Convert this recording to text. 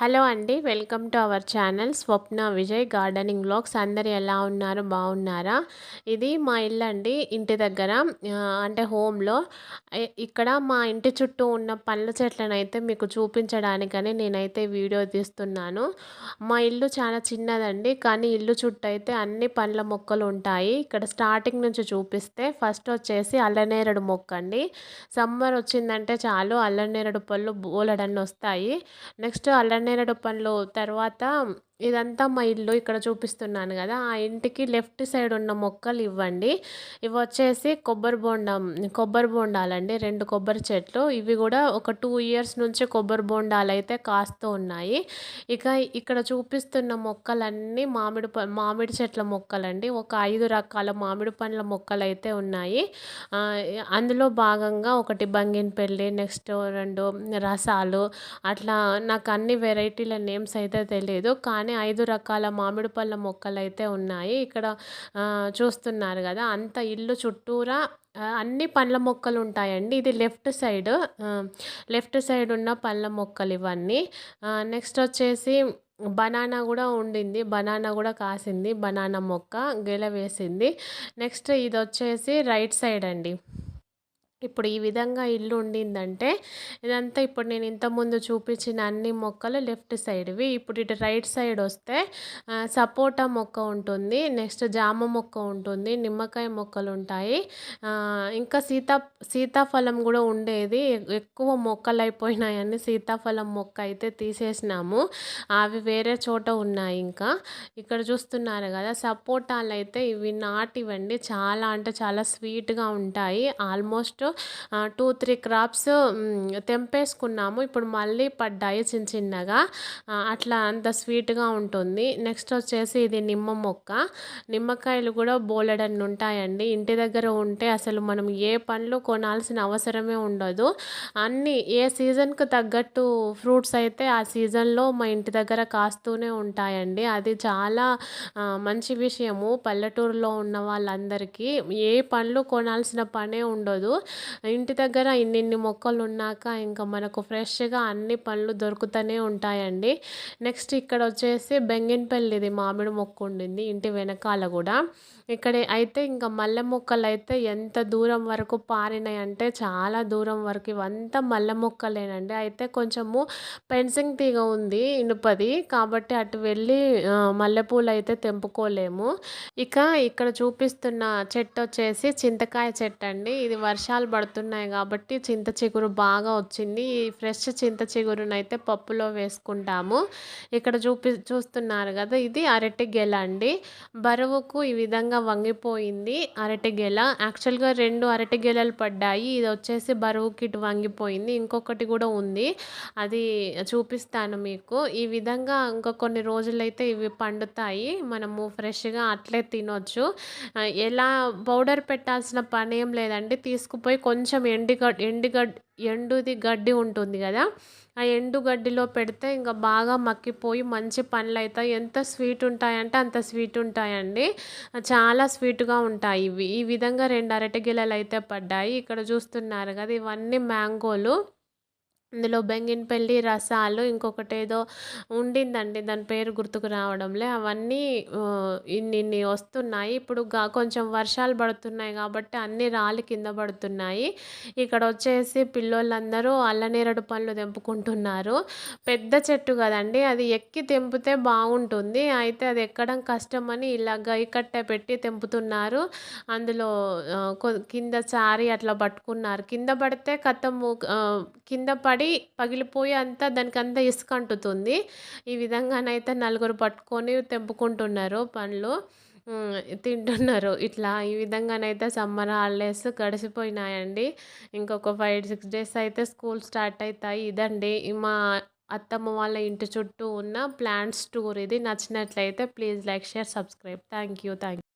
Hello అండి welcome to our channel Swapna Vijay gardening blogs. అందరు ఎలా ఉన్నారు? బాగున్నారా? ఇది మా ఇల్లు అండి ఇంటి దగ్గర అంటే హోమ్లో. ఇక్కడ మా ఇంటి చుట్టూ ఉన్న పండ్ల చెట్లను అయితే మీకు చూపించడానికని నేనైతే వీడియో తీస్తున్నాను. మా ఇల్లు చాలా చిన్నదండి కానీ ఇల్లు చుట్టూ అయితే అన్ని పండ్ల మొక్కలు ఉంటాయి. ఇక్కడ స్టార్టింగ్ నుంచి చూపిస్తే ఫస్ట్ వచ్చేసి అల్లనేరడు మొక్క అండి. సమ్మర్ వచ్చిందంటే చాలు అల్లనేరడు పళ్ళు బోలెడన్ని వస్తాయి. నెక్స్ట్ అల్లనే నేరేడు పనులు తర్వాత ఇదంతా మా ఇల్లు ఇక్కడ చూపిస్తున్నాను కదా. ఆ ఇంటికి లెఫ్ట్ సైడ్ ఉన్న మొక్కలు ఇవ్వండి. ఇవి వచ్చేసి కొబ్బరి బొండం కొబ్బరి బొండాలండి. రెండు కొబ్బరి చెట్లు. ఇవి కూడా ఒక టూ ఇయర్స్ నుంచి కొబ్బరి బొండాలు అయితే కాస్తూ ఉన్నాయి. ఇక ఇక్కడ చూపిస్తున్న మొక్కలన్నీ మామిడి మామిడి చెట్ల మొక్కలండి. ఒక ఐదు రకాల మామిడి పండ్ల మొక్కలు అయితే ఉన్నాయి. అందులో భాగంగా ఒకటి బంగినపల్లి నెక్స్ట్ రెండు రసాలు. అట్లా నాకు అన్ని వెరైటీల నేమ్స్ అయితే తెలియదు కానీ కానీ ఐదు రకాల మామిడి పళ్ళ మొక్కలు అయితే ఉన్నాయి. ఇక్కడ చూస్తున్నారు కదా అంత ఇల్లు చుట్టూరా అన్ని పండ్ల మొక్కలు ఉంటాయండి ఇది లెఫ్ట్ సైడ్ లెఫ్ట్ సైడ్ ఉన్న పళ్ళ మొక్కలు ఇవన్నీ. నెక్స్ట్ వచ్చేసి బనానా కూడా ఉండింది. బనానా కూడా కాసింది. బనానా మొక్క గెల వేసింది. నెక్స్ట్ ఇది వచ్చేసి రైట్ సైడ్ అండి. ఇప్పుడు ఈ విధంగా ఇల్లు ఉండిందంటే ఇదంతా ఇప్పుడు నేను ఇంతకుముందు చూపించిన అన్ని మొక్కలు లెఫ్ట్ సైడ్వి. ఇప్పుడు ఇటు రైట్ సైడ్ వస్తే సపోటా మొక్క ఉంటుంది నెక్స్ట్ జామ మొక్క ఉంటుంది నిమ్మకాయ మొక్కలు ఉంటాయి. ఇంకా సీతా సీతాఫలం కూడా ఉండేది. ఎక్కువ మొక్కలు అయిపోయినాయని సీతాఫలం మొక్క అయితే తీసేసినాము. అవి వేరే చోట ఉన్నాయి ఇంకా. ఇక్కడ చూస్తున్నారు కదా సపోటాలు అయితే ఇవి నాటివండి. చాలా అంటే చాలా స్వీట్గా ఉంటాయి. ఆల్మోస్ట్ టూ త్రీ క్రాప్స్ తెంపేసుకున్నాము. ఇప్పుడు మళ్ళీ పడ్డాయి చిన్న చిన్నగా. అట్లా అంత స్వీట్గా ఉంటుంది. నెక్స్ట్ వచ్చేసి ఇది నిమ్మ మొక్క. నిమ్మకాయలు కూడా బోలెడన్ని ఉంటాయండి. ఇంటి దగ్గర ఉంటే అసలు మనం ఏ పండ్లు కొనాల్సిన అవసరమే ఉండదు. అన్నీ ఏ సీజన్కు తగ్గట్టు ఫ్రూట్స్ అయితే ఆ సీజన్లో మా ఇంటి దగ్గర కాస్తూనే ఉంటాయండి. అది చాలా మంచి విషయము. పల్లెటూరులో ఉన్న వాళ్ళందరికీ ఏ పండ్లు కొనాల్సిన పనే ఉండదు. ఇంటి దగ్గర ఇన్నిన్ని మొక్కలు ఉన్నాక ఇంకా మనకు ఫ్రెష్గా అన్ని పళ్ళు దొరుకుతూనే ఉంటాయండి. నెక్స్ట్ ఇక్కడ వచ్చేసి బెంగిన్పల్లిది మామిడి మొక్క ఉండింది ఇంటి వెనకాల కూడా. ఇక్కడ అయితే ఇంకా మల్లె మొక్కలు అయితే ఎంత దూరం వరకు పారినాయి అంటే చాలా దూరం వరకు ఇవంతా మల్లె మొక్కలేనండి. అయితే కొంచెము పెన్సింగ్ తీగ ఉంది ఇనుపది కాబట్టి అటు వెళ్ళి మల్లెపూలు అయితే తెంపుకోలేము. ఇక ఇక్కడ చూపిస్తున్న చెట్టు వచ్చేసి చింతకాయ చెట్టు అండి. ఇది వర్షాలు పడుతున్నాయి కాబట్టి చింత చిగురు బాగా వచ్చింది. ఈ ఫ్రెష్ చింత చిగురును అయితే పప్పులో వేసుకుంటాము. ఇక్కడ చూపి చూస్తున్నారు కదా ఇది అరటి గెల అండి. బరువుకు ఈ విధంగా వంగిపోయింది అరటి గెల యాక్చువల్గా రెండు అరటి గెలలు పడ్డాయి. ఇది వచ్చేసి బరువుకి ఇటు వంగిపోయింది. ఇంకొకటి కూడా ఉంది. అది చూపిస్తాను మీకు. ఈ విధంగా ఇంకా కొన్ని రోజులైతే ఇవి పండుతాయి. మనము ఫ్రెష్గా అట్లే తినొచ్చు. ఎలా పౌడర్ పెట్టాల్సిన పని ఏం లేదండి. తీసుకుపోయి కొంచెం ఎండిగడ్ ఎండుగడ్డి ఎండుది గడ్డి ఉంటుంది కదా ఆ ఎండు గడ్డిలో పెడితే ఇంకా బాగా మక్కిపోయి మంచి పండ్లు అవుతాయి ఎంత స్వీట్ ఉంటాయంటే అంత స్వీట్ ఉంటాయండి. చాలా స్వీట్గా ఉంటాయి ఇవి. ఈ విధంగా రెండు అరటి గిలలు అయితే పడ్డాయి. ఇక్కడ చూస్తున్నారు కదా ఇవన్నీ మ్యాంగోలు. ఇందులో బెంగినపల్లి రసాలు ఇంకొకటి ఏదో ఉండిందండి. దాని పేరు గుర్తుకు రావడంలే. అవన్నీ ఇన్ని ఇన్ని వస్తున్నాయి. ఇప్పుడు కొంచెం వర్షాలు పడుతున్నాయి కాబట్టి అన్ని రాళ్ళు కింద పడుతున్నాయి. ఇక్కడ వచ్చేసి పిల్లోళ్ళందరూ అల్లనేరడు పళ్ళు తెంపుకుంటున్నారు. పెద్ద చెట్టు కదండి. అది ఎక్కి తెంపితే బాగుంటుంది. అయితే అది ఎక్కడం కష్టమని ఇలా గైకట్టె పెట్టి తెంపుతున్నారు. అందులో కింద చారి అట్లా పట్టుకున్నారు. కింద పడితే కథము కింద పడి పడి పగిలిపోయి అంతా దానికంతా ఇసుక అంటుతుంది. ఈ విధంగానైతే నలుగురు పట్టుకొని తెంపుకుంటున్నారు పండ్లు. తింటున్నారు. ఇట్లా ఈ విధంగానైతే సమ్మర్ హాలిడేస్ గడిచిపోయినాయండి. ఇంకొక ఫైవ్ సిక్స్ డేస్ అయితే స్కూల్ స్టార్ట్ అవుతాయి ఇదండి మా అత్తమ్మ వాళ్ళ ఇంటి చుట్టూ ఉన్న ప్లాంట్స్ టూర్. ఇది నచ్చినట్లయితే please like share subscribe. Thank you thank you.